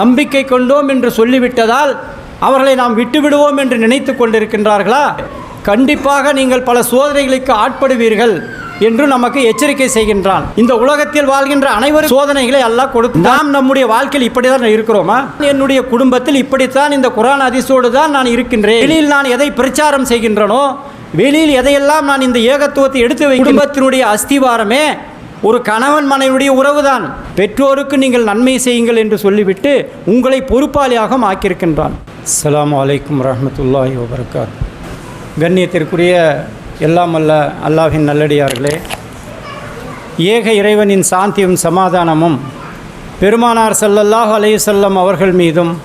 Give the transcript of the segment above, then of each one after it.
நம்பிக்கை கொண்டோம் என்று சொல்லிவிட்டதால் அவர்களை நாம் விட்டுவிடுவோம் என்று நினைத்து கொண்டிருக்கின்றார்களா? கண்டிப்பாக நீங்கள் பல சோதனைகளுக்கு ஆட்படுவீர்கள் என்று நமக்கு எச்சரிக்கை செய்கின்றான். இந்த உலகத்தில் வாழ்கின்ற அனைவரும் சோதனைகளை எல்லாம் கொடுத்து நாம் நம்முடைய வாழ்க்கையில் இப்படி தான் இருக்கிறோமா? என்னுடைய குடும்பத்தில் இப்படித்தான் இந்த குரான் அதிசோடு தான் நான் இருக்கின்றேன். வெளியில் நான் எதை பிரச்சாரம் செய்கின்றனோ வெளியில் எதையெல்லாம் நான் இந்த ஏகத்துவத்தை எடுத்து வை குடும்பத்தினுடைய அஸ்திவாரமே ஒரு கணவன் மனைவியுடைய உறவுதான். பெற்றோருக்கு நீங்கள் நன்மை செய்யுங்கள் என்று சொல்லிவிட்டு உங்களை பொறுப்பாளியாக ஆக்கியிருக்கின்றான். அஸ்லாம் அலைக்கும் ரஹமத்துல்லாஹி வபரகாத் கண்ணியத்திற்குரிய எல்லாம் அல்ல அல்லாஹின் நல்லடியார்களே ஏக இறைவனின் சாந்தியும் சமாதானமும் பெருமானார் சல்லல்லாஹ் அலையுசல்லம் அவர்கள் மீதும்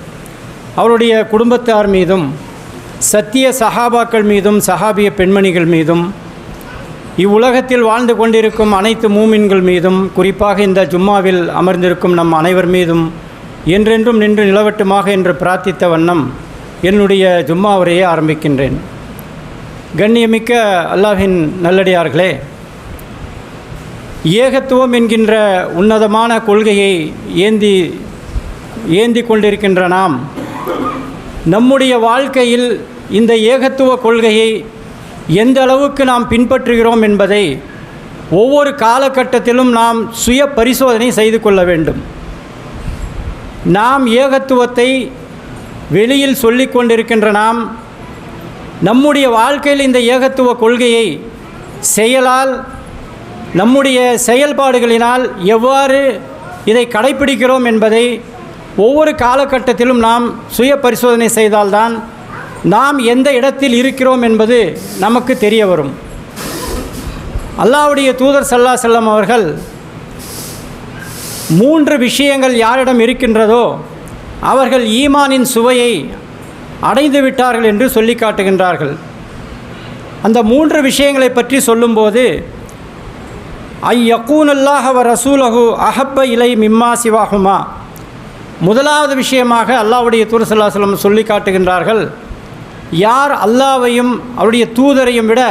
அவருடைய குடும்பத்தார் மீதும் சத்திய சஹாபாக்கள் மீதும் சஹாபிய பெண்மணிகள் மீதும் இவ்வுலகத்தில் வாழ்ந்து கொண்டிருக்கும் அனைத்து மூமின்கள் மீதும் குறிப்பாக இந்த ஜும்மாவில் அமர்ந்திருக்கும் நம் அனைவர் மீதும் என்றென்றும் நின்று நிலவட்டுமாக என்று பிரார்த்தித்த வண்ணம் என்னுடைய ஜும்மா உரையை ஆரம்பிக்கின்றேன். கண்ணியமிக்க அல்லாஹின் நல்லடியார்களே ஏகத்துவம் என்கின்ற உன்னதமான கொள்கையை ஏந்தி ஏந்தி கொண்டிருக்கின்ற நாம் நம்முடைய வாழ்க்கையில் இந்த ஏகத்துவ கொள்கையை எந்த அளவுக்கு நாம் பின்பற்றுகிறோம் என்பதை ஒவ்வொரு காலகட்டத்திலும் நாம் சுய பரிசோதனை செய்து கொள்ள வேண்டும். நாம் ஏகத்துவத்தை வெளியில் சொல்லி கொண்டிருக்கின்ற நாம் நம்முடைய வாழ்க்கையில் இந்த ஏகத்துவ கொள்கையை செயலால் நம்முடைய செயல்பாடுகளினால் எவ்வாறு இதை கடைப்பிடிக்கிறோம் என்பதை ஒவ்வொரு காலகட்டத்திலும் நாம் சுய பரிசோதனை செய்தால்தான் நாம் எந்த இடத்தில் இருக்கிறோம் என்பது நமக்கு தெரிய வரும். அல்லாவுடைய தூதர் சல்லா செல்லம் அவர்கள் மூன்று விஷயங்கள் யாரிடம் இருக்கின்றதோ அவர்கள் ஈமானின் சுவையை அடைந்து விட்டார்கள் என்று சொல்லி காட்டுகின்றார்கள். அந்த மூன்று விஷயங்களை பற்றி சொல்லும்போது ஐ யக்கூனல்லாஹ வ ரசூலஹு அஹப்ப இலை மிம்மா சிவாகுமா முதலாவது விஷயமாக அல்லாவுடைய தூர் சல்லாஹலம் சொல்லி காட்டுகின்றார்கள் யார் அல்லாவையும் அவருடைய தூதரையும் விட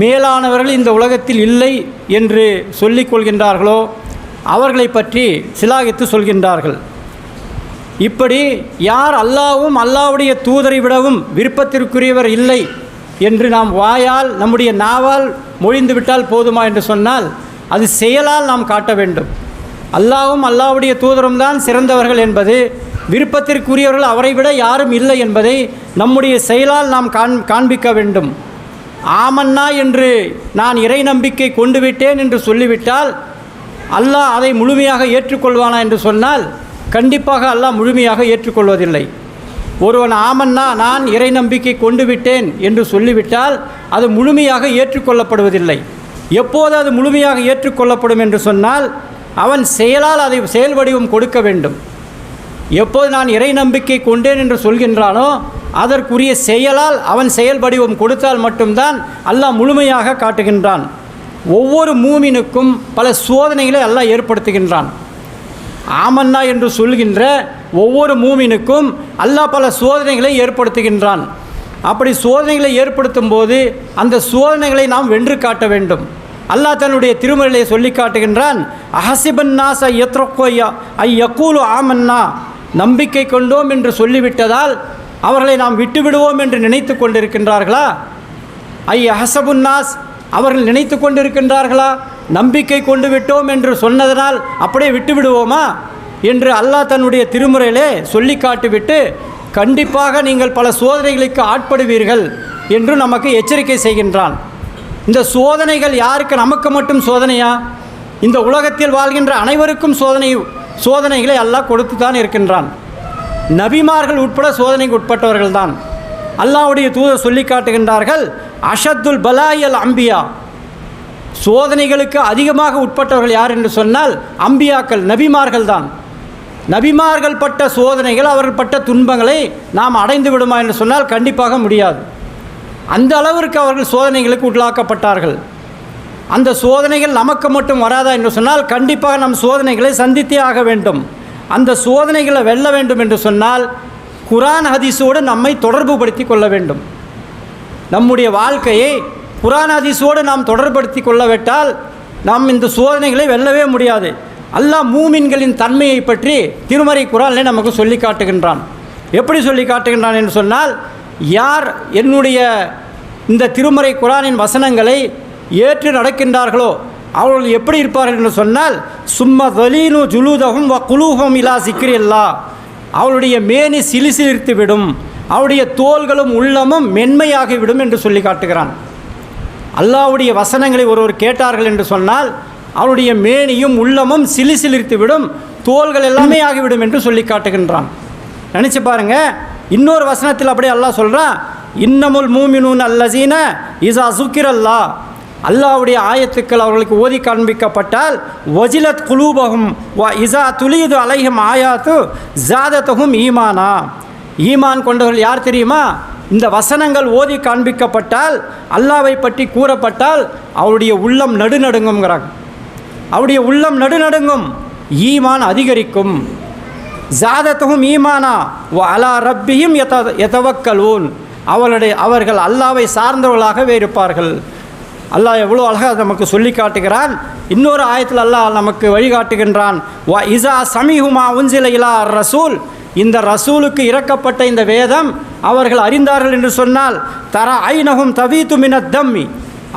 மேலானவர்கள் இந்த உலகத்தில் இல்லை என்று சொல்லிக் கொள்கின்றார்களோ அவர்களை பற்றி சிலாகித்து சொல்கின்றார்கள். இப்படி யார் அல்லாவும் அல்லாவுடைய தூதரை விடவும் விருப்பத்திற்குரியவர் இல்லை என்று நாம் வாயால் நம்முடைய நாவால் மொழிந்துவிட்டால் போதுமா என்று சொன்னால் அது செயலால் நாம் காட்ட வேண்டும். அல்லாவும் அல்லாவுடைய தூதரும் தான் சிறந்தவர்கள் என்பது விருப்பத்திற்குரியவர்கள் அவரை விட யாரும் இல்லை என்பதை நம்முடைய செயலால் நாம் காண் காண்பிக்க வேண்டும். ஆமன்னா என்று நான் இறை நம்பிக்கை கொண்டு விட்டேன் என்று சொல்லிவிட்டால் அல்லாஹ் அதை முழுமையாக ஏற்றுக்கொள்வானா என்று சொன்னால் கண்டிப்பாக அல்லாஹ் முழுமையாக ஏற்றுக்கொள்வதில்லை. ஒருவன் ஆமன்னா நான் இறை நம்பிக்கை கொண்டு விட்டேன் என்று சொல்லிவிட்டால் அது முழுமையாக ஏற்றுக்கொள்ளப்படுவதில்லை. எப்போது அது முழுமையாக ஏற்றுக்கொள்ளப்படும் என்று சொன்னால் அவன் செயலால் அதை செயல் வடிவம் கொடுக்க வேண்டும். எப்போது நான் இறை நம்பிக்கை கொண்டேன் என்று சொல்கின்றானோ அதற்குரிய செயலால் அவன் செயல் வடிவம் கொடுத்தால் மட்டும்தான் அல்லாஹ் முழுமையாக காட்டுகின்றான். ஒவ்வொரு மூமினுக்கும் பல சோதனைகளை அல்லாஹ் ஏற்படுத்துகின்றான். ஆமன்னா என்று சொல்கின்ற ஒவ்வொரு மூமினுக்கும் அல்லாஹ் பல சோதனைகளை ஏற்படுத்துகின்றான். அப்படி சோதனைகளை ஏற்படுத்தும் போது அந்த சோதனைகளை நாம் வென்று காட்ட வேண்டும். அல்லாஹ் தன்னுடைய திருமறையை சொல்லி காட்டுகின்றான் அஹசிபன் நாச எத்ரொக்கோயா ஐ யக்கூலு ஆமன்னா நம்பிக்கை கொண்டோம் என்று சொல்லிவிட்டதால் அவர்களை நாம் விட்டுவிடுவோம் என்று நினைத்து கொண்டிருக்கின்றார்களா? ஐ அஹசபுன்னாஸ் அவர்கள் நினைத்து கொண்டிருக்கின்றார்களா? நம்பிக்கை கொண்டு விட்டோம் என்று சொன்னதனால் அப்படியே விட்டுவிடுவோமா? என்று அல்லாஹ் தன்னுடைய திருமுறையிலே சொல்லி காட்டிவிட்டு கண்டிப்பாக நீங்கள் பல சோதனைகளுக்கு ஆட்படுவீர்கள் என்று நமக்கு எச்சரிக்கை செய்கின்றான். இந்த சோதனைகள் யாருக்கு நமக்கு மட்டும் சோதனையா? இந்த உலகத்தில் வாழ்கின்ற அனைவருக்கும் சோதனை சோதனைகளை அல்லாஹ் கொடுத்து தான் இருக்கின்றான். நபிமார்கள் உட்பட சோதனைக்கு உட்பட்டவர்கள் தான் அல்லாவுடைய தூதர் சொல்லி காட்டுகின்றார்கள் அஷத்துல் பலாயல் அம்பியா. சோதனைகளுக்கு அதிகமாக உட்பட்டவர்கள் யார் என்று சொன்னால் அம்பியாக்கள் நபிமார்கள் தான் நபிமார்கள் பட்ட சோதனைகள் அவர்கள் பட்ட துன்பங்களை நாம் அடைந்து விடுமா என்று சொன்னால் கண்டிப்பாக முடியாது. அந்த அளவிற்கு அவர்கள் சோதனைகளுக்கு உள்ளாக்கப்பட்டார்கள். அந்த சோதனைகள் நமக்கு மட்டும் வராதா என்று சொன்னால் கண்டிப்பாக நம் சோதனைகளை சந்தித்தே ஆக வேண்டும். அந்த சோதனைகளை வெல்ல வேண்டும் என்று சொன்னால் குரான் ஹதீஸோடு நம்மை தொடர்பு படுத்தி கொள்ள வேண்டும். நம்முடைய வாழ்க்கையை குரான் ஹதீஸோடு நாம் தொடர்படுத்தி கொள்ளவிட்டால் நாம் இந்த சோதனைகளை வெல்லவே முடியாது. அல்லாஹ் மூமின்களின் தன்மையை பற்றி திருமறை குரானிலே நமக்கு சொல்லி காட்டுகின்றான். எப்படி சொல்லி காட்டுகின்றான் என்று சொன்னால் யார் என்னுடைய இந்த திருமறை குரானின் வசனங்களை ஏற்று நடக்கின்றார்களோ அவர்கள் எப்படி இருப்பார்கள் என்று சொன்னால் சும்மா வலீனு ஜுலூதகும் வ குலூகம் இலா சிக்கிரில்லா அவளுடைய மேனி சிலிசிலிர்த்து விடும் அவருடைய தோள்களும் உள்ளமும் மென்மையாகிவிடும் என்று சொல்லி காட்டுகிறான். அல்லாவுடைய வசனங்களை ஒருவர் கேட்டார்கள் என்று சொன்னால் அவருடைய மேனியும் உள்ளமும் சிலிசிலிர்த்து விடும் தோள்கள் எல்லாமே ஆகிவிடும் என்று சொல்லி காட்டுகின்றான். நினச்சி பாருங்க இன்னொரு வசனத்தில் அப்படியே அல்லாஹ் சொல்கிறான் இன்னமுல் மூமினூன் அல்லசீன இஸ் சுக்கிரல்லா. அல்லாவுடைய ஆயத்துக்கள் அவர்களுக்கு ஓதி காண்பிக்கப்பட்டால் ஒஜிலத் குலூபகும் வ இசா துலியுது அலையும் ஆயாத்து ஜாதத்தகும் ஈமானா. ஈமான் கொண்டவர்கள் யார் தெரியுமா? இந்த வசனங்கள் ஓதி காண்பிக்கப்பட்டால் அல்லாவை பற்றி கூறப்பட்டால் அவருடைய உள்ளம் நடுநடுங்குங்கிறாங்க அவருடைய உள்ளம் நடுநடுங்கும் ஈமான் அதிகரிக்கும். ஜாதத்தகும் ஈமானா அலா ரப்பியும் எத எதவக்கலூன் அவளுடைய அவர்கள் அல்லாவை சார்ந்தவர்களாகவே இருப்பார்கள். அல்லாஹ் எவ்வளோ அழகாக நமக்கு சொல்லி காட்டுகிறான். இன்னொரு ஆயத்தில் அல்லாஹ் நமக்கு வழிகாட்டுகின்றான். வா இசா சமிஹுமா உன்சில இலா ரசூல். இந்த ரசூலுக்கு இறக்கப்பட்ட இந்த வேதம் அவர்கள் அறிந்தார்கள் என்று சொன்னால் தர ஐநகும் தவீத்து மின தம்மி.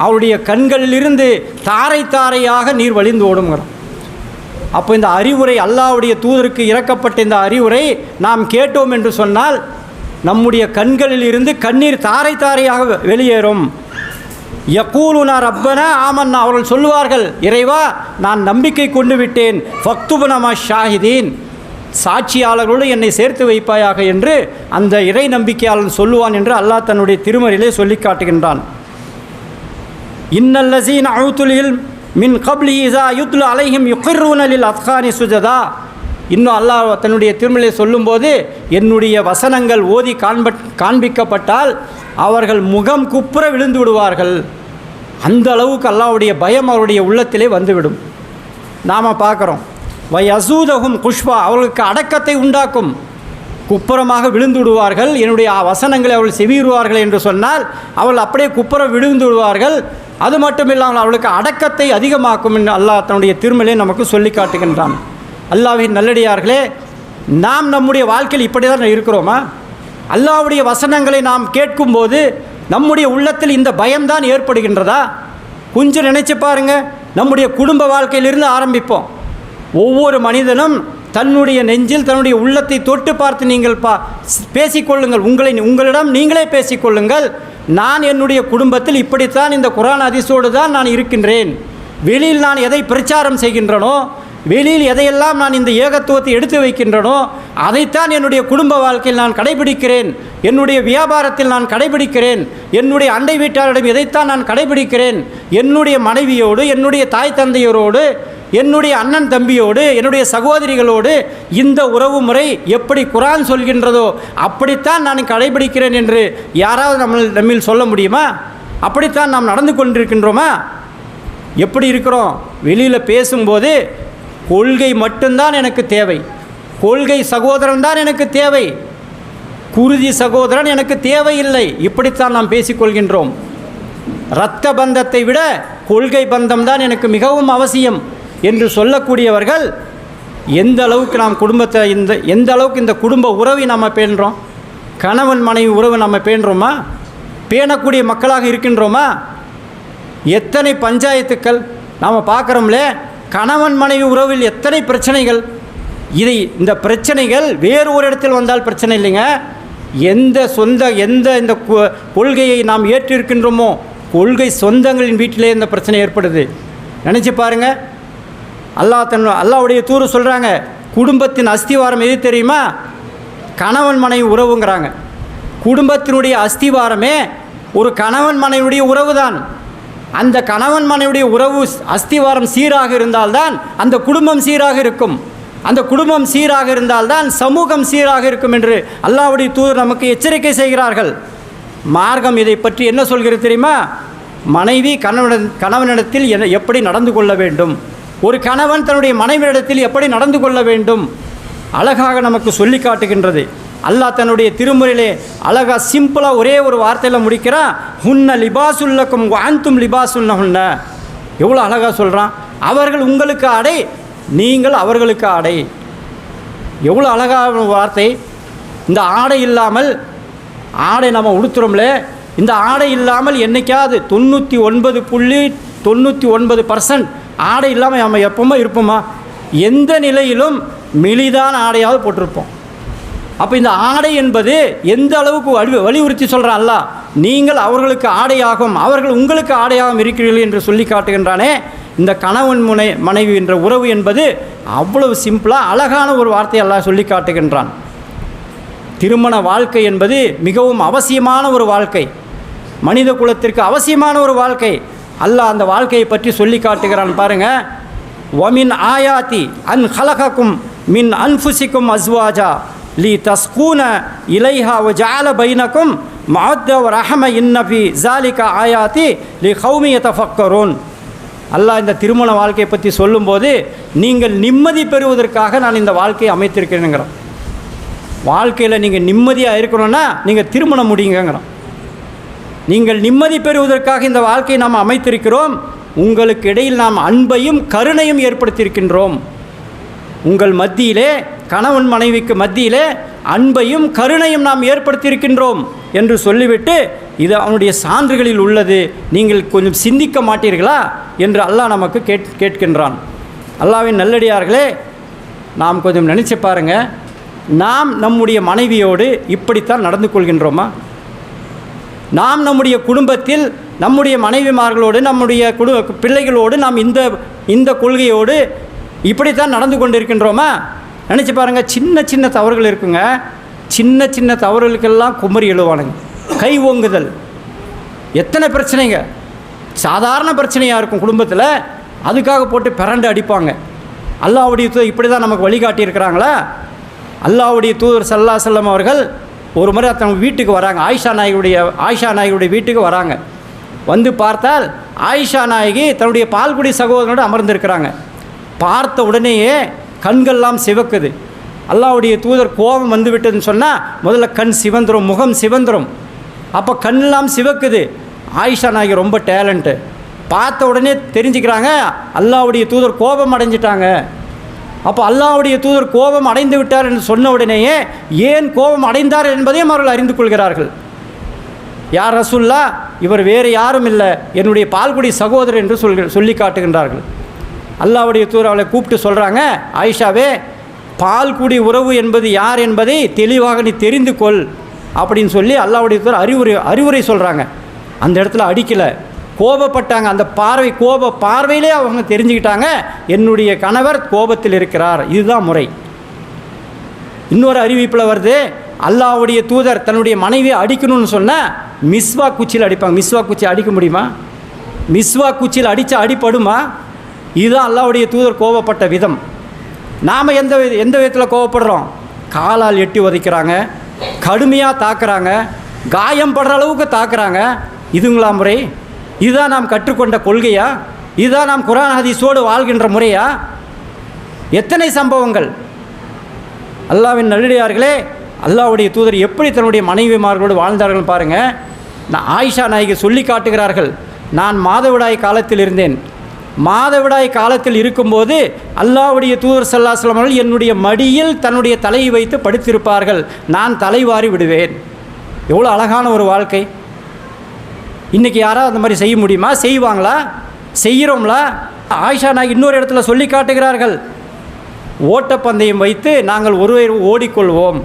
அவருடைய கண்களிலிருந்து தாரை தாரையாக நீர் வழிந்து ஓடுங்கிறான். அப்போ இந்த அறிவுரை அல்லாவுடைய தூதருக்கு இறக்கப்பட்ட இந்த அறிவுரை நாம் கேட்டோம் என்று சொன்னால் நம்முடைய கண்களில் இருந்து கண்ணீர் தாரை தாரையாக வெளியேறும். யக்கூலுனா ரப்பனா ஆமன்னா அவர்கள் சொல்லுவார்கள் இறைவா நான் நம்பிக்கை கொண்டு விட்டேன். ஃபக்துபனமா ஷாஹிதீன். சாட்சியாளர்களோடு என்னை சேர்த்து வைப்பாயாக என்று அந்த இறை நம்பிக்கையாளன் சொல்லுவான் என்று அல்லாஹ் தன்னுடைய திருமறையிலே சொல்லி காட்டுகின்றான். இன்னல்லசீன் அழுத்துலில் மின் கப்லி இசா யுத்லு அலைஹிம் யுகிர்ரூனலில் அஃப்கானி சுஜதா. இன்னும் அல்லாஹ் தன்னுடைய திருமலை சொல்லும்போது என்னுடைய வசனங்கள் ஓதி காண்ப காண்பிக்கப்பட்டால் அவர்கள் முகம் குப்புற விழுந்து விடுவார்கள். அந்த அளவுக்கு அல்லாவுடைய பயம் அவருடைய உள்ளத்திலே வந்துவிடும். நாம் பார்க்குறோம். வை அசூதகும் குஷ்பா அவர்களுக்கு அடக்கத்தை உண்டாக்கும். குப்புறமாக விழுந்து விடுவார்கள். என்னுடைய வசனங்களை அவள் செவியுறுவார்கள் என்று சொன்னால் அவள் அப்படியே குப்புற விழுந்து விடுவார்கள். அது மட்டும் இல்லாமல் அவளுக்கு அடக்கத்தை அதிகமாக்கும் என்று அல்லாஹ் தன்னுடைய திருமலை நமக்கு சொல்லி காட்டுகின்றான். அல்லாவின் நல்லடியார்களே நாம் நம்முடைய வாழ்க்கையில் இப்படி தான் இருக்கிறோமா? அல்லாவுடைய வசனங்களை நாம் கேட்கும்போது நம்முடைய உள்ளத்தில் இந்த பயம்தான் ஏற்படுகின்றதா? கொஞ்சம் நினச்சி பாருங்கள் நம்முடைய குடும்ப வாழ்க்கையிலிருந்து ஆரம்பிப்போம். ஒவ்வொரு மனிதனும் தன்னுடைய நெஞ்சில் தன்னுடைய உள்ளத்தை தொட்டு பார்த்து நீங்கள் பா பேசிக்கொள்ளுங்கள். உங்களை உங்களிடம் நீங்களே பேசிக்கொள்ளுங்கள். நான் என்னுடைய குடும்பத்தில் இப்படித்தான் இந்த குரான் அதிசோடு தான் நான் இருக்கின்றேன். வெளியில் நான் எதை பிரச்சாரம் செய்கின்றனோ வெளியில் எதையெல்லாம் நான் இந்த ஏகத்துவத்தை எடுத்து வைக்கின்றனோ அதைத்தான் என்னுடைய குடும்ப வாழ்க்கையில் நான் கடைபிடிக்கிறேன். என்னுடைய வியாபாரத்தில் நான் கடைபிடிக்கிறேன். என்னுடைய அண்டை வீட்டாரிடம் இதைத்தான் நான் கடைபிடிக்கிறேன்? என்னுடைய மனைவியோடு என்னுடைய தாய் தந்தையரோடு என்னுடைய அண்ணன் தம்பியோடு என்னுடைய சகோதரிகளோடு இந்த உறவு முறை எப்படி குரான் சொல்கின்றதோ அப்படித்தான் நான் கடைபிடிக்கிறேன் என்று யாராவது நம்ம நம்மில் சொல்ல முடியுமா? அப்படித்தான் நாம் நடந்து கொண்டிருக்கின்றோமா? எப்படி இருக்கிறோம்? வெளியில் பேசும்போது கொள்கை மட்டும்தான் எனக்கு தேவை. கொள்கை சகோதரன் தான் எனக்கு தேவை. குருதி சகோதரன் எனக்கு தேவையில்லை. இப்படித்தான் நாம் பேசிக்கொள்கின்றோம். இரத்த பந்தத்தை விட கொள்கை பந்தம் தான் எனக்கு மிகவும் அவசியம் என்று சொல்லக்கூடியவர்கள் எந்த அளவுக்கு நாம் குடும்பத்தை இந்த எந்த அளவுக்கு இந்த குடும்ப உறவை நாம் பேணுறோம்? கணவன் மனைவி உறவு நம்ம பேணுறோமா? பேணக்கூடிய மக்களாக இருக்கின்றோமா? எத்தனை பஞ்சாயத்துக்கள் நாம் பார்க்குறோம்லே? கணவன் மனைவி உறவில் எத்தனை பிரச்சனைகள்? இதை இந்த பிரச்சனைகள் வேறு ஒரு இடத்தில் வந்தால் பிரச்சனை இல்லைங்க. எந்த சொந்த எந்த இந்த கொ- கொள்கையை நாம் ஏற்றிருக்கின்றோமோ கொள்கை சொந்தங்களின் வீட்டிலே இந்த பிரச்சனை ஏற்படுது. நினச்சி பாருங்கள் அல்லாஹ் தன் அல்லாவுடைய தூரு சொல்கிறாங்க குடும்பத்தின் அஸ்திவாரம் எது தெரியுமா? கணவன் மனைவி உறவுங்கிறாங்க. குடும்பத்தினுடைய அஸ்திவாரமே ஒரு கணவன் மனைவியுடைய உறவு தான் அந்த கணவன் மனைவிடைய உறவு அஸ்திவாரம் சீராக இருந்தால்தான் அந்த குடும்பம் சீராக இருக்கும். அந்த குடும்பம் சீராக இருந்தால்தான் சமூகம் சீராக இருக்கும் என்று அல்லாவுடைய தூதர் நமக்கு எச்சரிக்கை செய்கிறார்கள். மார்க்கம் இதை பற்றி என்ன சொல்கிறது தெரியுமா? மனைவி கணவன் கணவனிடத்தில் என்ன எப்படி நடந்து கொள்ள வேண்டும்? ஒரு கணவன் தன்னுடைய மனைவியிடத்தில் எப்படி நடந்து கொள்ள வேண்டும்? அழகாக நமக்கு சொல்லி காட்டுகின்றது. அல்லாஹ் தன்னுடைய திருமுறையிலே அழகா சிம்பிளாக ஒரே ஒரு வார்த்தையில் முடிக்கிறான் ஹுன்ன லிபாசுல்லக்கும் அந்தும் லிபாசுல்ல ஹுன்ன எவ்வளோ அழகாக சொல்கிறான் அவர்கள் உங்களுக்கு அடை நீங்கள் அவர்களுக்கு ஆடை. எவ்வளோ அழகான வார்த்தை. இந்த ஆடை இல்லாமல் ஆடை நம்ம உடுத்துறோம்ல இந்த ஆடை இல்லாமல் என்னைக்காவது தொண்ணூற்றி ஒன்பது புள்ளி தொண்ணூற்றி ஒன்பது பர்சன்ட் ஆடை இல்லாமல் நம்ம எப்பவுமே இருப்போமா? எந்த நிலையிலும் மெலிதான ஆடையாவது போட்டிருப்போம். அப்போ இந்த ஆடை என்பது எந்த அளவுக்கு வலி வலியுறுத்தி சொல்கிறான் அல்ல? நீங்கள் அவர்களுக்கு ஆடையாகும் அவர்கள் உங்களுக்கு ஆடையாகவும் இருக்கிறீர்கள் என்று சொல்லி காட்டுகின்றானே. இந்த கணவன் முனை மனைவி என்ற உறவு என்பது அவ்வளவு சிம்பிளாக அழகான ஒரு வார்த்தையெல்லாம் சொல்லி காட்டுகின்றான். திருமண வாழ்க்கை என்பது மிகவும் அவசியமான ஒரு வாழ்க்கை. மனித குலத்திற்கு அவசியமான ஒரு வாழ்க்கை. அல்லாஹ் அந்த வாழ்க்கையை பற்றி சொல்லி காட்டுகிறான் பாருங்கள் ஒமின் ஆயாத்தி அன் ஹலகக்கும் மின் அன்ஃபுசிக்கும் அஸ்வாஜா. லி தஸ்கூன இலைஹா வ ஜால பைனக்கும் மஅத்த ரஹம இன்னபி ஜாலிகா ஆயாத்தி லி ஹௌமி யதஃபக்கரூன் அல்லாஹ் இந்த திருமண வாழ்க்கையை பற்றி சொல்லும்போது நீங்கள் நிம்மதி பெறுவதற்காக நான் இந்த வாழ்க்கையை அமைத்திருக்கிறேனுங்கிறோம் வாழ்க்கையில் நீங்கள் நிம்மதியாக இருக்கணும்னா நீங்கள் திருமணம் முடியுங்கிறோம் நீங்கள் நிம்மதி பெறுவதற்காக இந்த வாழ்க்கையை நாம் அமைத்திருக்கிறோம் உங்களுக்கு இடையில் நாம் அன்பையும் கருணையும் ஏற்படுத்தியிருக்கின்றோம். உங்கள் மத்தியிலே கணவன் மனைவிக்கு மத்தியிலே அன்பையும் கருணையும் நாம் ஏற்படுத்தியிருக்கின்றோம் என்று சொல்லிவிட்டு இது அவனுடைய சான்றுகளில் உள்ளது நீங்கள் கொஞ்சம் சிந்திக்க மாட்டீர்களா என்று அல்லாஹ் நமக்கு கேட் கேட்கின்றான். அல்லாவின் நல்லடியார்களே நாம் கொஞ்சம் நினச்சி பாருங்க நாம் நம்முடைய மனைவியோடு இப்படித்தான் நடந்து கொள்கின்றோமா? நாம் நம்முடைய குடும்பத்தில் நம்முடைய மனைவிமார்களோடு நம்முடைய குடு பிள்ளைகளோடு நாம் இந்த இந்த கொள்கையோடு இப்படித்தான் நடந்து கொண்டிருக்கின்றோமா? நினச்சி பாருங்கள் சின்ன சின்ன தவறுகள் இருக்குங்க. சின்ன சின்ன தவறுகளுக்கெல்லாம் குமரி எழுவானுங்க. கை ஓங்குதல். எத்தனை பிரச்சனைங்க? சாதாரண பிரச்சனையாக இருக்கும் குடும்பத்தில். அதுக்காக போட்டு பிறண்டு அடிப்பாங்க. அல்லாவுடைய தூ இப்படி தான் நமக்கு வழிகாட்டியிருக்கிறாங்களா? அல்லாவுடைய தூதர் சல்லா செல்லம் அவர்கள் ஒரு முறை அத்தனை வீட்டுக்கு வராங்க. ஆயிஷா நாயகியுடைய ஆயிஷா நாயகியுடைய வீட்டுக்கு வராங்க. வந்து பார்த்தால் ஆயிஷா நாயகி தன்னுடைய பால்குடி சகோதரனோடு அமர்ந்திருக்கிறாங்க. பார்த்த உடனேயே கண்கள்லாம் சிவக்குது. அல்லாவுடைய தூதர் கோபம் வந்து விட்டதுன்னு சொன்னால் முதல்ல கண் சிவந்துரும் முகம் சிவந்துரும். அப்போ கண்ணெல்லாம் சிவக்குது. ஆயிஷா நாயகி ரொம்ப டேலண்ட்டு பார்த்த உடனே தெரிஞ்சுக்கிறாங்க அல்லாவுடைய தூதர் கோபம் அடைஞ்சிட்டாங்க. அப்போ அல்லாவுடைய தூதர் கோபம் அடைந்து விட்டார் என்று சொன்ன உடனேயே ஏன் கோபம் அடைந்தார் என்பதையும் அவர்கள் அறிந்து கொள்கிறார்கள். யார் ரசுல்லா? இவர் வேறு யாரும் இல்லை. என்னுடைய பால்குடி சகோதரர் என்று சொல் சொல்லி காட்டுகின்றார்கள். அல்லாவுடைய தூதர் அவளை கூப்பிட்டு சொல்கிறாங்க ஆயிஷாவே பால் குடி உறவு என்பது யார் என்பதை தெளிவாக நீ தெரிந்து கொள் அப்படின்னு சொல்லி அல்லாவுடைய தூதர் அறிவுரை அறிவுரை சொல்கிறாங்க அந்த இடத்துல அடிக்கலை. கோபப்பட்டாங்க. அந்த பார்வை கோப பார்வையிலே அவங்க தெரிஞ்சுக்கிட்டாங்க. என்னுடைய கணவர் கோபத்தில் இருக்கிறார். இதுதான் முறை. இன்னொரு அறிவிப்பில் வருது அல்லாவுடைய தூதர் தன்னுடைய மனைவியை அடிக்கணும்னு சொன்னால் மிஸ்வா குச்சியில் அடிப்பாங்க. மிஸ்வா குச்சி அடிக்க முடியுமா? மிஸ்வா குச்சியில் அடித்தா அடிப்படுமா? இதுதான் அல்லாவுடைய தூதர் கோபப்பட்ட விதம். நாம் எந்த எந்த விதத்தில் கோவப்படுறோம் காலால் எட்டி உதைக்கிறாங்க கடுமையாக தாக்குறாங்க காயம் படுற அளவுக்கு தாக்குறாங்க. இதுங்களா முறை? இதுதான் நாம் கற்றுக்கொண்ட கொள்கையா? இதுதான் நாம் குரான் ஹதீஸோடு வாழ்கின்ற முறையா? எத்தனை சம்பவங்கள்? அல்லாவின் நல்லடியார்களே அல்லாவுடைய தூதர் எப்படி தன்னுடைய மனைவிமார்களோடு வாழ்ந்தார்கள் பாருங்கள் நான் ஆயிஷா நாயகி சொல்லி காட்டுகிறார்கள் நான் மாதவிடாய் காலத்தில் இருந்தேன். மாதவிடாய் காலத்தில் இருக்கும்போது அல்லாவுடைய தூதர் சல்லாஸ்லம் அவர்கள் என்னுடைய மடியில் தன்னுடைய தலையை வைத்து படுத்திருப்பார்கள். நான் தலைவாரி விடுவேன். எவ்வளோ அழகான ஒரு வாழ்க்கை. இன்றைக்கி யாராவது அந்த மாதிரி செய்ய முடியுமா? செய்வாங்களா? செய்கிறோம்லா ஆயிஷா நான் இன்னொரு இடத்துல சொல்லி காட்டுகிறார்கள். ஓட்டப்பந்தயம் வைத்து நாங்கள் ஒருவர் ஓடிக்கொள்வோம்.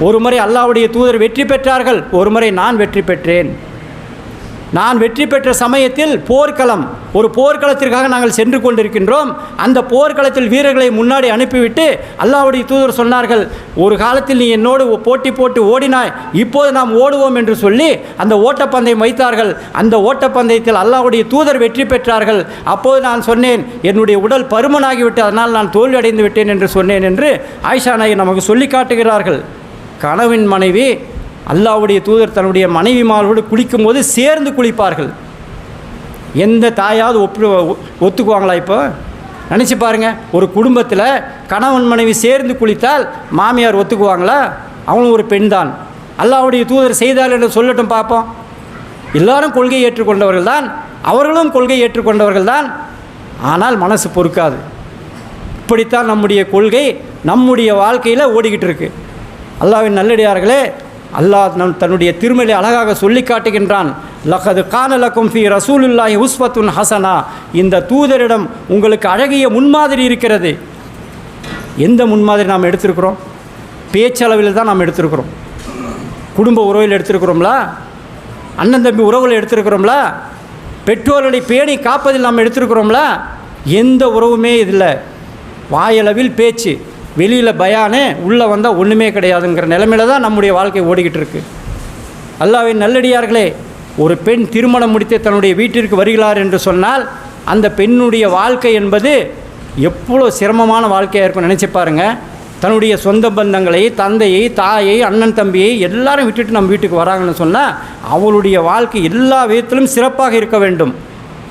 ஒரு முறை அல்லாவுடைய தூதர் வெற்றி பெற்றார்கள். ஒரு முறை நான் வெற்றி பெற்றேன். நான் வெற்றி பெற்ற சமயத்தில் போர்க்களம் ஒரு போர்க்களத்திற்காக நாங்கள் சென்று கொண்டிருக்கின்றோம். அந்த போர்க்களத்தில் வீரர்களை முன்னாடி அனுப்பிவிட்டு அல்லாவுடைய தூதர் சொன்னார்கள் ஒரு காலத்தில் நீ என்னோடு போட்டி போட்டு ஓடினாய் இப்போது நாம் ஓடுவோம் என்று சொல்லி அந்த ஓட்டப்பந்தயம் வைத்தார்கள். அந்த ஓட்டப்பந்தயத்தில் அல்லாவுடைய தூதர் வெற்றி பெற்றார்கள். அப்போது நான் சொன்னேன் என்னுடைய உடல் பருமனாகிவிட்டு அதனால் நான் தோல்வியடைந்து விட்டேன் என்று சொன்னேன் என்று ஆயிஷா நாயகி நமக்கு சொல்லி காட்டுகிறார்கள். கணவன் மனைவி அல்லாவுடைய தூதர் தன்னுடைய மனைவிமாரோடு குளிக்கும்போது சேர்ந்து குளிப்பார்கள். எந்த தாயாவது ஒப்பு ஒத்துக்குவாங்களா இப்போ? நினச்சி பாருங்க ஒரு குடும்பத்தில் கணவன் மனைவி சேர்ந்து குளித்தால் மாமியார் ஒத்துக்குவாங்களா? அவனும் ஒரு பெண் தான் அல்லாவுடைய தூதர் செய்தார் என்று சொல்லட்டும் பார்ப்போம் எல்லாரும் கொள்கை ஏற்றுக்கொண்டவர்கள் தான் அவர்களும் கொள்கை ஏற்றுக்கொண்டவர்கள் தான். ஆனால் மனசு பொறுக்காது. இப்படித்தான் நம்முடைய கொள்கை நம்முடைய வாழ்க்கையில் ஓடிக்கிட்டு இருக்கு. அல்லாவின் நல்லடியார்களே அல்லாஹ் நம் தன்னுடைய திருமலை அழகாக சொல்லி காட்டுகின்றான். லஹது கானலக்கும் ஃபி ரசூலுல்லாஹி உஸ்வத்துன் ஹசனா. இந்த தூதரிடம் உங்களுக்கு அழகிய முன்மாதிரி இருக்கிறது. எந்த முன்மாதிரி நாம் எடுத்திருக்கிறோம்? பேச்சளவில் தான் நாம் எடுத்திருக்கிறோம். குடும்ப உறவில் எடுத்திருக்கிறோம்ல? அண்ணன் தம்பி உறவில் எடுத்திருக்கிறோம்ல? பெற்றோர்களை பேணி காப்பதில் நாம் எடுத்திருக்கிறோம்ல? எந்த உறவுமே இதில் வாயளவில் பேச்சு. வெளியில் பயானே உள்ளே வந்தால் ஒன்றுமே கிடையாதுங்கிற நிலமையில தான் நம்முடைய வாழ்க்கை ஓடிக்கிட்டு இருக்குது அல்லாவின் நல்லடியார்களே ஒரு பெண் திருமணம் முடித்து தன்னுடைய வீட்டிற்கு வருகிறார் என்று சொன்னால் அந்த பெண்ணுடைய வாழ்க்கை என்பது எவ்வளோ சிரமமான வாழ்க்கையாக இருக்கும் நினச்சி பாருங்க. தன்னுடைய சொந்த பந்தங்களை தந்தையை தாயை அண்ணன் தம்பியை எல்லாரும் விட்டுட்டு நம்ம வீட்டுக்கு வராங்கன்னு சொன்னால் அவளுடைய வாழ்க்கை எல்லா விதத்திலும் சிறப்பாக இருக்க வேண்டும்.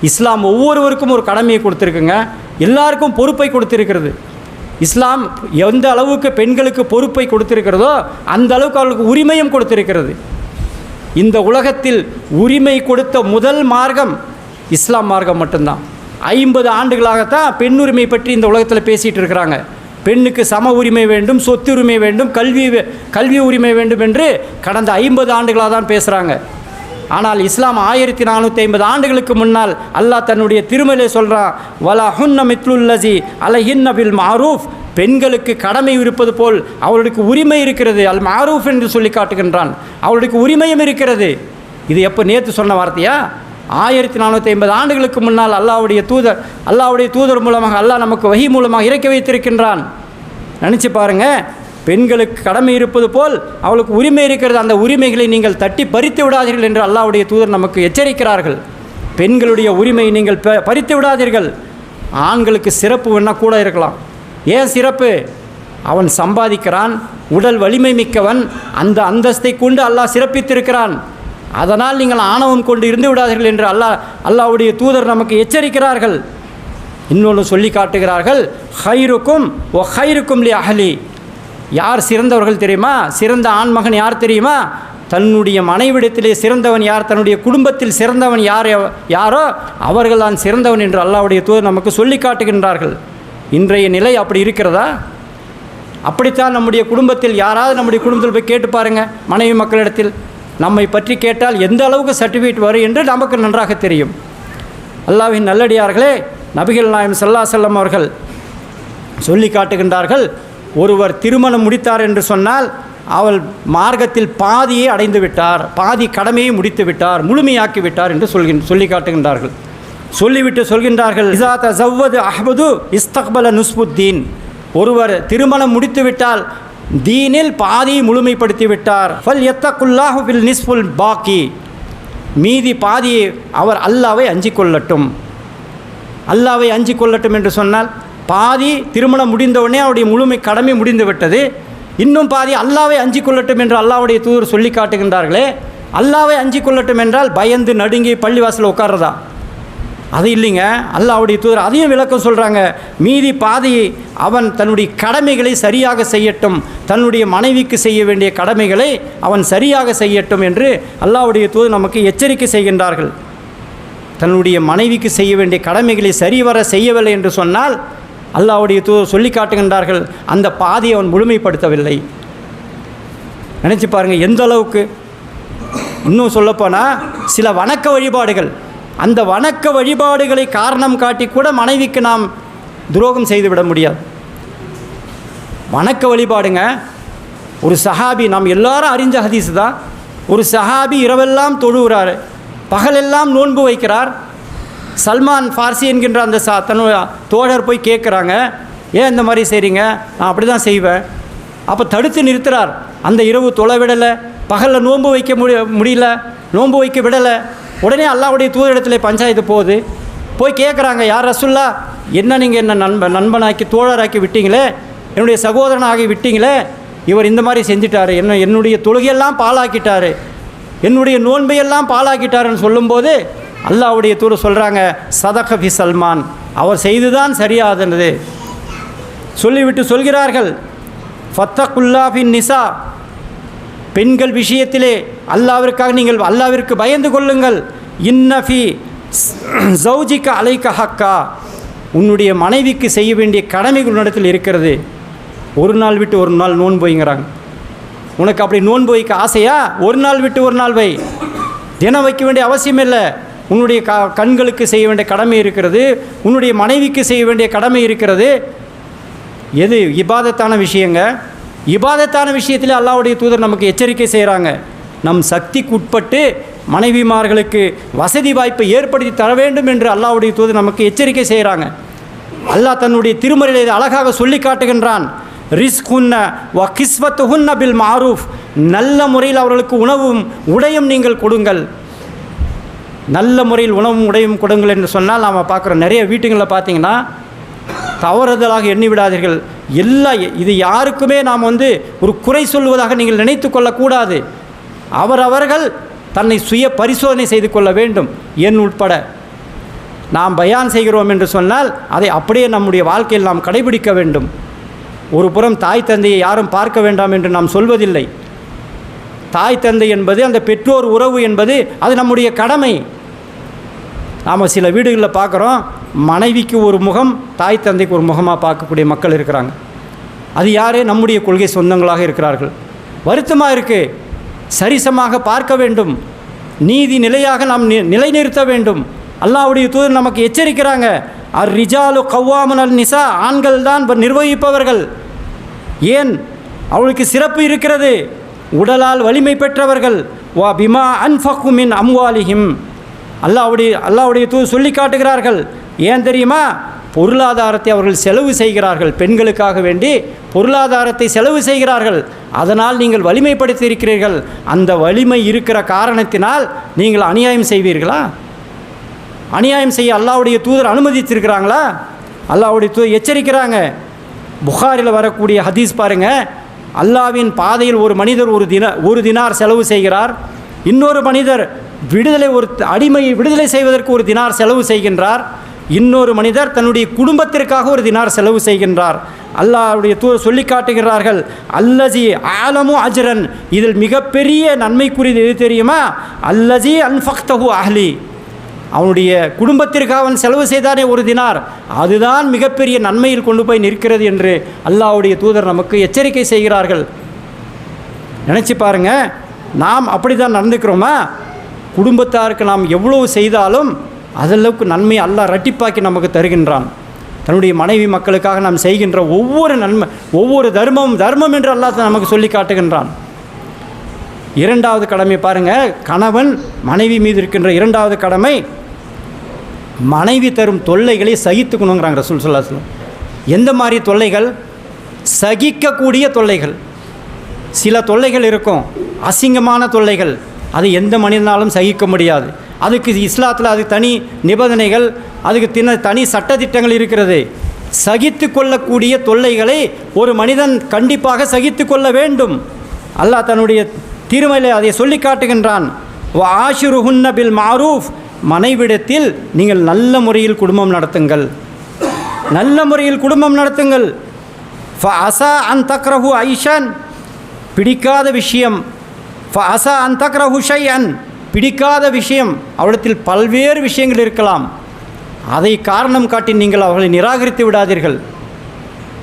இஸ்லாம் ஒவ்வொருவருக்கும் ஒரு கடமையை கொடுத்துருக்குங்க. எல்லாருக்கும் பொறுப்பை கொடுத்துருக்கிறது. இஸ்லாம் எந்த அளவுக்கு பெண்களுக்கு பொறுப்பை கொடுத்திருக்கிறதோ அந்த அளவுக்கு அவர்களுக்கு உரிமையும் கொடுத்திருக்கிறது. இந்த உலகத்தில் உரிமை கொடுத்த முதல் மார்க்கம் இஸ்லாம் மார்க்கம் மட்டும்தான். ஐம்பது ஆண்டுகளாகத்தான் பெண்ணுரிமை பற்றி இந்த உலகத்தில் பேசிகிட்டு இருக்கிறாங்க. பெண்ணுக்கு சம உரிமை வேண்டும் சொத்து உரிமை வேண்டும் கல்வி கல்வி உரிமை வேண்டும் என்று கடந்த ஐம்பது ஆண்டுகளாக தான் பேசுகிறாங்க ஆனால் இஸ்லாம் ஆயிரத்தி நானூற்றி ஐம்பது ஆண்டுகளுக்கு முன்னால் அல்லாஹ் தன்னுடைய திருமலை சொல்கிறான் வலா ஹுன்ன மித்லுல்லசி அலஹின்ன பில் மாரூஃப். பெண்களுக்கு கடமை இருப்பது போல் அவளுக்கு உரிமை இருக்கிறது. அல் மாரூஃப் என்று சொல்லி காட்டுகின்றான். அவளுக்கு உரிமையும் இருக்கிறது. இது எப்போ நேற்று சொன்ன வார்த்தையா? ஆயிரத்தி நானூற்றி ஐம்பது ஆண்டுகளுக்கு முன்னால் அல்லாவுடைய தூதர் அல்லாவுடைய தூதர் மூலமாக அல்லாஹ் நமக்கு வகி மூலமாக இறக்கி வைத்திருக்கின்றான். நினச்சி பாருங்கள் பெண்களுக்கு கடமை இருப்பது போல் அவளுக்கு உரிமை இருக்கிறது. அந்த உரிமைகளை நீங்கள் தட்டி பறித்து விடாதீர்கள் என்று அல்லாவுடைய தூதர் நமக்கு எச்சரிக்கிறார்கள். பெண்களுடைய உரிமையை நீங்கள் ப- பறித்து விடாதீர்கள். ஆண்களுக்கு சிறப்பு வேணால் கூட இருக்கலாம். ஏன் சிறப்பு? அவன் சம்பாதிக்கிறான் உடல் வலிமை மிக்கவன் அந்த அந்தஸ்தை கொண்டு அல்லாஹ் சிறப்பித்திருக்கிறான். அதனால் நீங்கள் ஆணவம் கொண்டு இருந்து விடாதீர்கள் என்று அல்லாஹ் அல்லாவுடைய தூதர் நமக்கு எச்சரிக்கிறார்கள். இன்னொன்று சொல்லி காட்டுகிறார்கள் ஹைருக்கும் ஒ ஹைருக்கும் லி அஹலி. யார் சிறந்தவர்கள் தெரியுமா? சிறந்த ஆண்மகன் யார் தெரியுமா? தன்னுடைய மனைவிடத்திலே சிறந்தவன் யார்? தன்னுடைய குடும்பத்தில் சிறந்தவன் யார்? யாரோ அவர்கள் தான் சிறந்தவன் என்று அல்லாவுடைய தூதர் நமக்கு சொல்லி காட்டுகின்றார்கள். இன்றைய நிலை அப்படி இருக்கிறதா? அப்படித்தான் நம்முடைய குடும்பத்தில் யாராவது நம்முடைய குடும்பத்தில் போய் கேட்டு பாருங்கள் மனைவி மக்களிடத்தில். நம்மை பற்றி கேட்டால் எந்த அளவுக்கு சர்டிஃபிகேட் வரும் என்று நமக்கு நன்றாக தெரியும். அல்லாவின் நல்லடியார்களே நபிகள் நாயம் சல்லா செல்லம் அவர்கள் சொல்லி காட்டுகின்றார்கள் ஒருவர் திருமணம் முடித்தார் என்று சொன்னால் அவள் மார்க்கத்தில் பாதியை அடைந்து விட்டார். பாதி கடமையை முடித்து விட்டார். முழுமையாக்கி விட்டார் என்று சொல்கின் சொல்லி காட்டுகின்றார்கள். சொல்லிவிட்டு சொல்கின்றார்கள் இசா தஸவ்வது அஹ்மது இஸ்தக்பல நுஸ்புத்தீன். ஒருவர் திருமணம் முடித்து விட்டால் தீனில் பாதியை முழுமைப்படுத்தி விட்டார். ஃபல் எத்தக்குல்லாஹு பில் நிஸ்புல் பாக்கி. மீதி பாதியை அவர் அல்லாவை அஞ்சிக் கொள்ளட்டும். அல்லாவை அஞ்சிக் கொள்ளட்டும் என்று சொன்னால் பாதி திருமணம் முடிந்தவுடனே அவருடைய முழுமை கடமை முடிந்து விட்டது இன்னும் பாதி அல்லாவை அஞ்சு கொள்ளட்டும் என்று அல்லாவுடைய தூதர் சொல்லி காட்டுகின்றார்களே. அல்லாவை அஞ்சு கொள்ளட்டும் என்றால் பயந்து நடுங்கி பள்ளிவாசலில் உட்கார்றதா? அது இல்லைங்க. அல்லாவுடைய தூதர் அதையும் விளக்கம் சொல்கிறாங்க மீதி பாதியை அவன் தன்னுடைய கடமைகளை சரியாக செய்யட்டும். தன்னுடைய மனைவிக்கு செய்ய வேண்டிய கடமைகளை அவன் சரியாக செய்யட்டும் என்று அல்லாவுடைய தூதர் நமக்கு எச்சரிக்கை செய்கின்றார்கள். தன்னுடைய மனைவிக்கு செய்ய வேண்டிய கடமைகளை சரிவர செய்யவில்லை என்று சொன்னால் அல்லாவுடைய தூதர் சொல்லி காட்டுகின்றார்கள். அந்த பாதியை அவன் முழுமைப்படுத்தவில்லை. நினச்சி பாருங்கள் எந்த அளவுக்கு? இன்னும் சொல்லப்போனால் சில வணக்க வழிபாடுகள். அந்த வணக்க வழிபாடுகளை காரணம் காட்டி கூட மனைவிக்கு நாம் துரோகம் செய்துவிட முடியாது. வணக்க வழிபாடுங்க ஒரு சஹாபி நாம் எல்லாரும் அறிஞ்ச ஹதீஸ் தான். ஒரு சஹாபி இரவெல்லாம் தொழுகிறார். பகலெல்லாம் நோன்பு வைக்கிறார். சல்மான் ஃபார்சி என்கின்ற அந்த சா தன்னுடைய தோழர் போய் கேட்குறாங்க ஏன் இந்த மாதிரி செய்கிறீங்க நான் அப்படி தான் செய்வேன். அப்போ தடுத்து நிறுத்துகிறார் அந்த இரவு தொலை விடலை. பகலில் நோன்பு வைக்க முடி முடியல. நோன்பு வைக்க விடலை. உடனே அல்லாவுடைய தூதரிடத்தில் பஞ்சாயத்து போகுது. போய் கேட்குறாங்க யார் ரசுல்லா? என்ன நீங்கள் என்ன நண்பன் நண்பனாக்கி தோழராக்கி விட்டீங்களே? என்னுடைய சகோதரனாகி விட்டீங்களே? இவர் இந்த மாதிரி செஞ்சிட்டாரு. என்ன என்னுடைய தொழுகையெல்லாம் பாலாக்கிட்டார் என்னுடைய நோன்பையெல்லாம் பாழாக்கிட்டாருன்னு சொல்லும்போது அல்லாவுடைய தூர சொல்கிறாங்க சதகபி சல்மான். அவர் செய்துதான் சரியாதனது சொல்லிவிட்டு சொல்கிறார்கள் ஃபத்தகுல்லாஃபின் நிசா. பெண்கள் விஷயத்திலே அல்லாவிற்காக நீங்கள் அல்லாவிற்கு பயந்து கொள்ளுங்கள். இன்னஃபி ஜவுஜிக்க அலைக்க ஹக்கா. உன்னுடைய மனைவிக்கு செய்ய வேண்டிய கடமைகள் உன்னிடத்தில் இருக்கிறது. ஒரு நாள் விட்டு ஒரு நாள் நோன்பு வைங்கிறாங்க. உனக்கு அப்படி நோன்பு வைக்க ஆசையா? ஒரு நாள் விட்டு ஒரு நாள் வை. தினம் வைக்க வேண்டிய அவசியம் இல்லை உன்னுடைய க கண்களுக்கு செய்ய வேண்டிய கடமை இருக்கிறது உன்னுடைய மனைவிக்கு செய்ய வேண்டிய கடமை இருக்கிறது. எது? இபாதத்தான விஷயங்க. இபாதத்தான விஷயத்தில் அல்லாவுடைய தூதர் நமக்கு எச்சரிக்கை செய்கிறாங்க நம் சக்திக்கு உட்பட்டு மனைவிமார்களுக்கு வசதி வாய்ப்பை ஏற்படுத்தி தர வேண்டும் என்று அல்லாவுடைய தூதர் நமக்கு எச்சரிக்கை செய்கிறாங்க அல்லாஹ் தன்னுடைய திருமறையில் இதை அழகாக சொல்லி காட்டுகின்றான். ரிஸ்குன்ன வ கிஸ்வத்துஹுன்ன பில் மாரூஃப். நல்ல முறையில் அவர்களுக்கு உணவும் உடையும் நீங்கள் கொடுங்கள். நல்ல முறையில் உணவும் உடையும் கொடுங்கள் என்று சொன்னால் நாம் பார்க்குறோம் நிறைய வீட்டுங்களில் பார்த்தீங்கன்னா தவறுதலாக எண்ணி விடாதீர்கள். எல்லா இது யாருக்குமே நாம் வந்து ஒரு குறை சொல்வதாக நீங்கள் நினைத்து கொள்ளக்கூடாது. அவரவர்கள் தன்னை சுய பரிசோதனை செய்து கொள்ள வேண்டும். என் உட்பட நாம் பயான் செய்கிறோம் என்று சொன்னால் அதை அப்படியே நம்முடைய வாழ்க்கையில் நாம் கடைபிடிக்க வேண்டும். ஒரு புறம் தாய் தந்தையை யாரும் பார்க்க வேண்டாம் என்று நாம் சொல்வதில்லை. தாய் தந்தை என்பது அந்த பெற்றோர் உறவு என்பது அது நம்முடைய கடமை. நாம் சில வீடுகளில் பார்க்குறோம் மனைவிக்கு ஒரு முகம் தாய் தந்தைக்கு ஒரு முகமாக பார்க்கக்கூடிய மக்கள் இருக்கிறாங்க. அது யாரே? நம்முடைய கொள்கை சொந்தங்களாக இருக்கிறார்கள். வருத்தமாக இருக்குது சரிசமாக பார்க்க வேண்டும். நீதி நிலையாக நாம் நி- நிலைநிறுத்த வேண்டும். அல்லாவுடைய தூதர் நமக்கு எச்சரிக்கிறாங்க. அர் ரிஜாலு கவ்வாமன் அல் நிசா ஆண்கள் தான் நிர்வகிப்பவர்கள். ஏன்? அவளுக்கு சிறப்பு இருக்கிறது. உடலால் வலிமை பெற்றவர்கள். வா பிமா அன்ஃபகுமின் அம்வாலிஹிம். அல்லாவுடைய அல்லாவுடைய தூ சொல்லி காட்டுகிறார்கள். ஏன் தெரியுமா? பொருளாதாரத்தை அவர்கள் செலவு செய்கிறார்கள். பெண்களுக்காக வேண்டி பொருளாதாரத்தை செலவு செய்கிறார்கள். அதனால் நீங்கள் வலிமைப்படுத்தி இருக்கிறீர்கள் அந்த வலிமை இருக்கிற காரணத்தினால் நீங்கள் அநியாயம் செய்வீர்களா? அநியாயம் செய்ய அல்லாவுடைய தூதர் அனுமதித்திருக்கிறாங்களா? அல்லாவுடைய தூதர் எச்சரிக்கிறாங்க. புகாரில் வரக்கூடிய ஹதீஸ் பாருங்கள் அல்லாவின் பாதையில் ஒரு மனிதர் ஒரு தின ஒரு தினார் செலவு செய்கிறார். இன்னொரு மனிதர் விடுதலை ஒரு அடிமையை விடுதலை செய்வதற்கு ஒரு தினார் செலவு செய்கின்றார். இன்னொரு மனிதர் தன்னுடைய குடும்பத்திற்காக ஒரு தினார் செலவு செய்கின்றார். அல்லாஹ்வுடைய தூ சொல்லி காட்டுகிறார்கள் அல்லஜி ஆலமு அஜரன். இதில் மிகப்பெரிய நன்மைக்குரியது எது தெரியுமா? அல்லஜி அன்ஃபக்தஹு அஹ்லி. அவனுடைய குடும்பத்திற்காக அவன் செலவு செய்தானே ஒரு தினார். அதுதான் மிகப்பெரிய நன்மையில் கொண்டு போய் நிற்கிறது என்று அல்லாஹ்வுடைய தூதர் நமக்கு எச்சரிக்கை செய்கிறார்கள். நினச்சி பாருங்க நாம் அப்படி தான் நடந்துக்கிறோமா? குடும்பத்தாருக்கு நாம் எவ்வளவு செய்தாலும் அதளவுக்கு நன்மை அல்லா ரட்டிப்பாக்கி நமக்கு தருகின்றான். தன்னுடைய மனைவி மக்களுக்காக நாம் செய்கின்ற ஒவ்வொரு நன்மை ஒவ்வொரு தர்மம் தர்மம் என்று அல்லாஹ் நமக்கு சொல்லி காட்டுகின்றான். இரண்டாவது கடமை பாருங்கள் கணவன் மனைவி மீது இருக்கின்ற இரண்டாவது கடமை மனைவி தரும் தொல்லைகளை சகித்துக்கணுங்கிறாங்க ரசூல் சொல்லாஸ்லம் எந்த மாதிரி தொல்லைகள்? சகிக்கக்கூடிய தொல்லைகள். சில தொல்லைகள் இருக்கும் அசிங்கமான தொல்லைகள். அது எந்த மனிதனாலும் சகிக்க முடியாது. அதுக்கு இஸ்லாத்தில் அது தனி நிபந்தனைகள் அதுக்கு தின தனி சட்டத்திட்டங்கள் இருக்கிறது. சகித்து கொள்ளக்கூடிய தொல்லைகளை ஒரு மனிதன் கண்டிப்பாக சகித்து கொள்ள வேண்டும். அல்லாஹ் தன்னுடைய திருமையில் அதை சொல்லி காட்டுகின்றான். ஆஷிருஹுன்ன பில் மாரூஃப். மனைவிடத்தில் நீங்கள் நல்ல முறையில் குடும்பம் நடத்துங்கள். நல்ல முறையில் குடும்பம் நடத்துங்கள். ஃப அசா அன் தக்ரஹு ஐஷன். பிடிக்காத விஷயம். அசா அந்தக்ர ஹுஷை அன் பிடிக்காத விஷயம் அவளிடத்தில் பல்வேறு விஷயங்கள் இருக்கலாம். அதை காரணம் காட்டி நீங்கள் அவர்களை நிராகரித்து விடாதீர்கள்.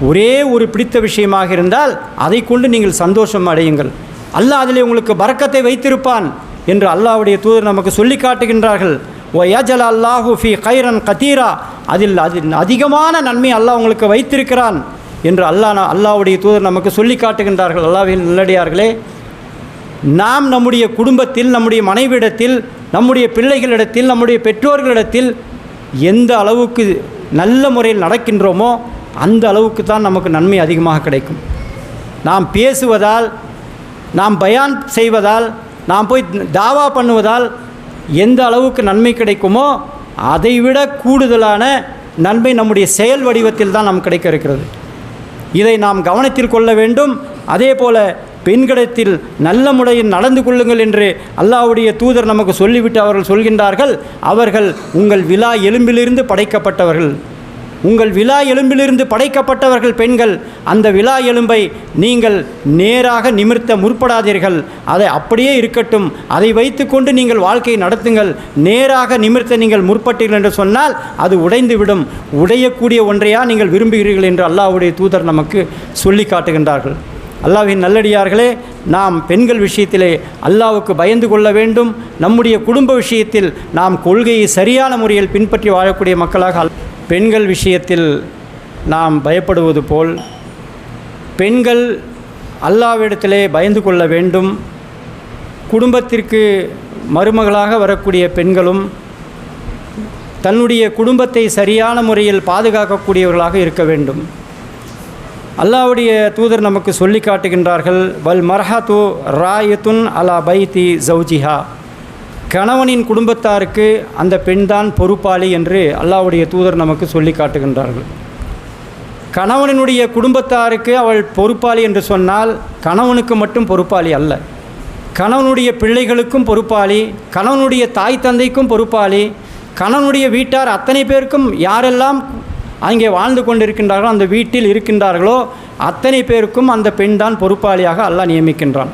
ஒரே ஒரு பிடித்த விஷயமாக இருந்தால் அதை கொண்டு நீங்கள் சந்தோஷம் அடையுங்கள். அல்லாஹ் அதிலே உங்களுக்கு பறக்கத்தை வைத்திருப்பான் என்று அல்லாஹ்வுடைய தூதர் நமக்கு சொல்லி காட்டுகின்றார்கள். ஓ யஜல் அல்லாஹு ஃபி கைரன் கத்தீரா அதில் அதில் அதிகமான நன்மை அல்லாஹ் உங்களுக்கு வைத்திருக்கிறான் என்று அல்லாஹ் அல்லாஹ்வுடைய தூதர் நமக்கு சொல்லி காட்டுகின்றார்கள். அல்லாஹ்வின் நல்லடியார்களே நாம் நம்முடைய குடும்பத்தில் நம்முடைய மனைவியிடத்தில் நம்முடைய பிள்ளைகளிடத்தில் நம்முடைய பெற்றோர்களிடத்தில் எந்த அளவுக்கு நல்ல முறையில் நடக்கின்றோமோ அந்த அளவுக்கு தான் நமக்கு நன்மை அதிகமாக கிடைக்கும். நாம் பேசுவதால் நாம் பயான் செய்வதால் நாம் போய் தாவா பண்ணுவதால் எந்த அளவுக்கு நன்மை கிடைக்குமோ அதைவிட கூடுதலான நன்மை நம்முடைய செயல் வடிவத்தில் தான் நாம் கிடைக்க இருக்கிறது. இதை நாம் கவனத்தில் கொள்ள வேண்டும். அதே போல் பெண்களிடத்தில் நல்ல முறையில் நடந்து கொள்ளுங்கள் என்று அல்லாவுடைய தூதர் நமக்கு சொல்லிவிட்டு அவர்கள் சொல்கின்றார்கள். அவர்கள் உங்கள் விழா எலும்பிலிருந்து படைக்கப்பட்டவர்கள். உங்கள் விழா எலும்பிலிருந்து படைக்கப்பட்டவர்கள் பெண்கள் அந்த விழா எலும்பை நீங்கள் நேராக நிமிர்த்த முற்படாதீர்கள். அதை அப்படியே இருக்கட்டும். அதை வைத்துக்கொண்டு நீங்கள் வாழ்க்கையை நடத்துங்கள். நேராக நிமிர்த்த நீங்கள் முற்பட்டீர்கள் என்று சொன்னால் அது உடைந்துவிடும். உடையக்கூடிய ஒன்றையா நீங்கள் விரும்புகிறீர்கள் என்று அல்லாவுடைய தூதர் நமக்கு சொல்லி காட்டுகின்றார்கள் அல்லாவின் நல்லடியார்களே நாம் பெண்கள் விஷயத்திலே அல்லாவுக்கு பயந்து கொள்ள வேண்டும். நம்முடைய குடும்ப விஷயத்தில் நாம் கொள்கையை சரியான முறையில் பின்பற்றி வாழக்கூடிய மக்களாக பெண்கள் விஷயத்தில் நாம் பயப்படுவது போல் பெண்கள் அல்லாவிடத்திலே பயந்து கொள்ள வேண்டும். குடும்பத்திற்கு மருமகளாக வரக்கூடிய பெண்களும் தன்னுடைய குடும்பத்தை சரியான முறையில் பாதுகாக்கக்கூடியவர்களாக இருக்க வேண்டும். அல்லாவுடைய தூதர் நமக்கு சொல்லி காட்டுகின்றார்கள் வல் மர்ஹத்து ராயத்துன் அலா பைத்தி ஜவுஜிஹா கணவனின் குடும்பத்தாருக்கு அந்த பெண்தான் பொறுப்பாளி என்று அல்லாவுடைய தூதர் நமக்கு சொல்லி காட்டுகின்றார்கள். கணவனினுடைய குடும்பத்தாருக்கு அவள் பொறுப்பாளி என்று சொன்னால் கணவனுக்கு மட்டும் பொறுப்பாளி அல்ல. கணவனுடைய பிள்ளைகளுக்கும் பொறுப்பாளி கணவனுடைய தாய் தந்தைக்கும் பொறுப்பாளி கணவனுடைய வீட்டார் அத்தனை பேருக்கும் யாரெல்லாம் அங்கே வாழ்ந்து கொண்டிருக்கின்றார்களோ அந்த வீட்டில் இருக்கின்றார்களோ அத்தனை பேருக்கும் அந்த பெண் தான் பொறுப்பாளியாக அல்லாஹ் நியமிக்கின்றான்.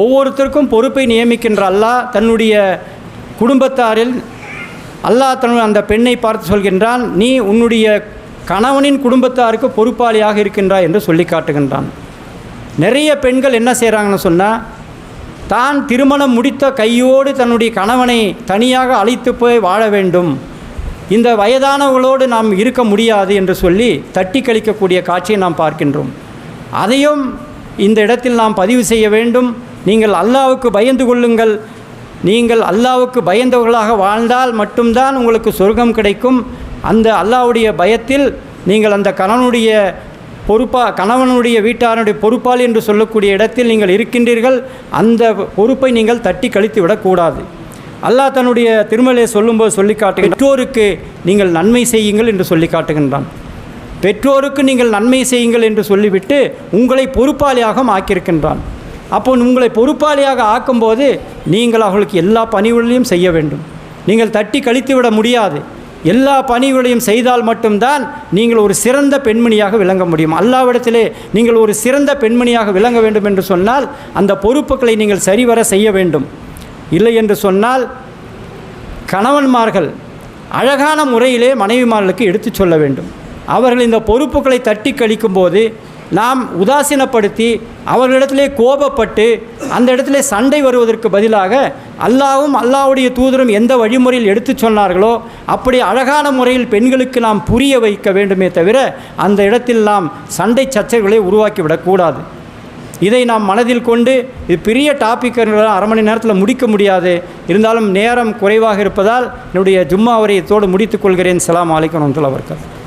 ஒவ்வொருத்தருக்கும் பொறுப்பை நியமிக்கின்ற அல்லாஹ் தன்னுடைய குடும்பத்தாரில் அல்லாஹ் தன்னுடைய அந்த பெண்ணை பார்த்து சொல்கின்றான் நீ உன்னுடைய கணவனின் குடும்பத்தாருக்கு பொறுப்பாளியாக இருக்கின்றாய் என்று சொல்லி காட்டுகின்றான். நிறைய பெண்கள் என்ன செய்கிறாங்கன்னு சொன்னால் தான் திருமணம் முடித்த கையோடு தன்னுடைய கணவனை தனியாக அழைத்து போய் வாழ வேண்டும். இந்த வயதானவர்களோடு நாம் இருக்க முடியாது என்று சொல்லி தட்டி கழிக்கக்கூடிய காட்சியை நாம் பார்க்கின்றோம். அதையும் இந்த இடத்தில் நாம் பதிவு செய்ய வேண்டும். நீங்கள் அல்லாவுக்கு பயந்து கொள்ளுங்கள். நீங்கள் அல்லாவுக்கு பயந்தவர்களாக வாழ்ந்தால் மட்டும்தான் உங்களுக்கு சொர்க்கம் கிடைக்கும். அந்த அல்லாவுடைய பயத்தில் நீங்கள் அந்த கணவனுடைய பொறுப்பா கணவனுடைய வீட்டாரனுடைய பொறுப்பாளி என்று சொல்லக்கூடிய இடத்தில் நீங்கள் இருக்கின்றீர்கள். அந்த பொறுப்பை நீங்கள் தட்டி கழித்து விடக்கூடாது. அல்லாஹ் தன்னுடைய திருமலையை சொல்லும்போது சொல்லி காட்டு பெற்றோருக்கு நீங்கள் நன்மை செய்யுங்கள் என்று சொல்லி காட்டுகின்றான். பெற்றோருக்கு நீங்கள் நன்மை செய்யுங்கள் என்று சொல்லிவிட்டு உங்களை பொறுப்பாளியாக ஆக்கியிருக்கின்றான். அப்போ உங்களை பொறுப்பாளியாக ஆக்கும்போது நீங்கள் அவர்களுக்கு எல்லா பணிவுகளையும் செய்ய வேண்டும். நீங்கள் தட்டி கழித்து விட முடியாது. எல்லா பணிகளையும் செய்தால் மட்டும்தான் நீங்கள் ஒரு சிறந்த பெண்மணியாக விளங்க முடியும். அல்லாவிடத்திலே நீங்கள் ஒரு சிறந்த பெண்மணியாக விளங்க வேண்டும் என்று சொன்னால் அந்த பொறுப்புகளை நீங்கள் சரிவர செய்ய வேண்டும். இல்லை என்று சொன்னால் கணவன்மார்கள் அழகான முறையிலே மனைவிமார்களுக்கு எடுத்துச் சொல்ல வேண்டும். அவர்கள் இந்த பொறுப்புகளை தட்டி கழிக்கும் போது நாம் உதாசீனப்படுத்தி அவர்களிடத்திலே கோபப்பட்டு அந்த இடத்திலே சண்டை வருவதற்கு பதிலாக அல்லாவும் அல்லாவுடைய தூதரும் எந்த வழிமுறையில் எடுத்து சொன்னார்களோ அப்படி அழகான முறையில் பெண்களுக்கு நாம் புரிய வைக்க வேண்டுமே தவிர அந்த இடத்தில் நாம் சண்டை சச்சரவுகளை உருவாக்கிவிடக்கூடாது இதை நாம் மனதில் கொண்டு இது பெரிய டாபிக் அரை மணி நேரத்தில் முடிக்க முடியாது. இருந்தாலும் நேரம் குறைவாக இருப்பதால் என்னுடைய ஜும்மா உரையத்தோடு முடித்துக் கொள்கிறேன். சலாம் அலைக்கும் வரமத்துல்லாஹி வபரகாத்துஹு.